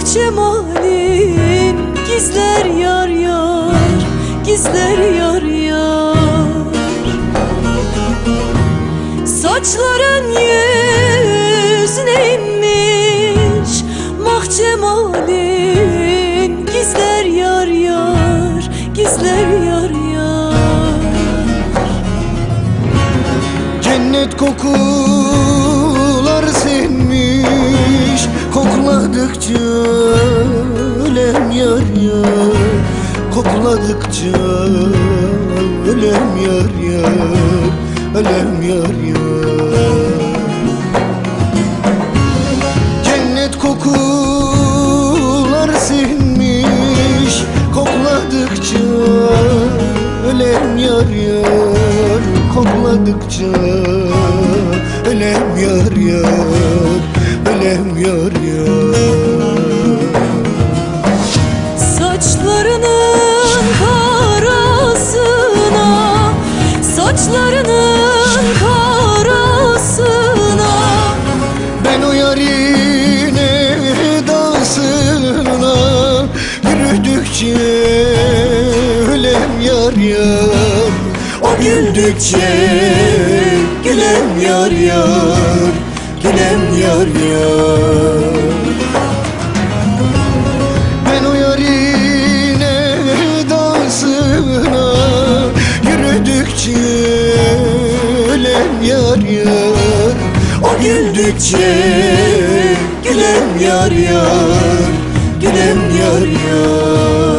bahçemanin Gizler yar yar, gizler yar yar. Saçların yüz neymiş Mahçemanin Gizler yar yar, gizler yar yar. Cennet kokular senmiş Kokladıkça Kokladıkça ölem yar yar Ölem yar yar. Cennet kokular sinmiş Kokladıkça ölem yar yar Kokladıkça ölem yar yar Ölem yar yar güldükçe gülem yar yar Gülem yar yar Ben o yarın edasına Yürüdükçe ölem yar yar O güldükçe gülem yar yar Gülem yar yar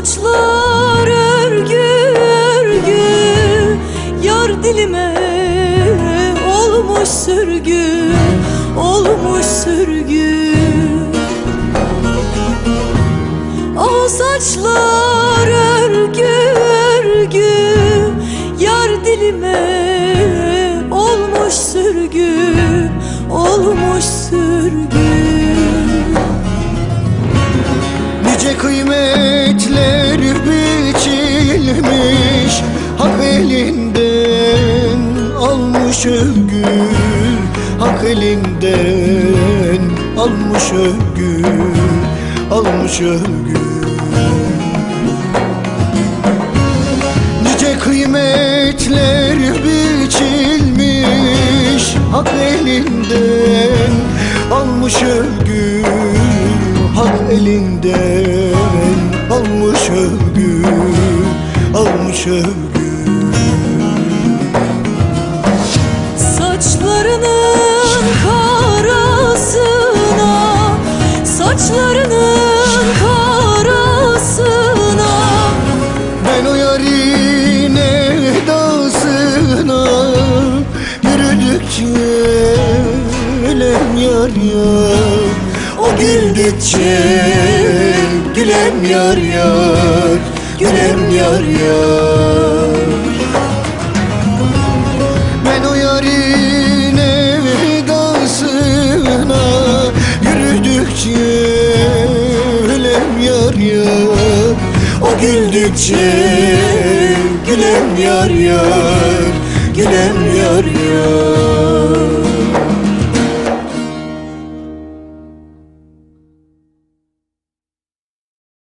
saçlar örgü örgü Yar dilime olmuş sürgü Olmuş sürgü. O saçlar kıymetler biçilmiş. Hak elinden almış övgü. Hak elinden almış övgü. Almış övgü. Nice kıymetler biçilmiş. Hak elinden almış övgü. Hak elinden almış övgü Almış övgü. Saçlarının karasına Saçlarının karasına. Ben o yarın edasına Yürüdükçe ölem yar yar. O güldükçe gülem yar yar Gülem yar yar Ben o yarın edasına Yürüdükçe ölem yar yar O güldükçe gülem yar yar Gülem yar yar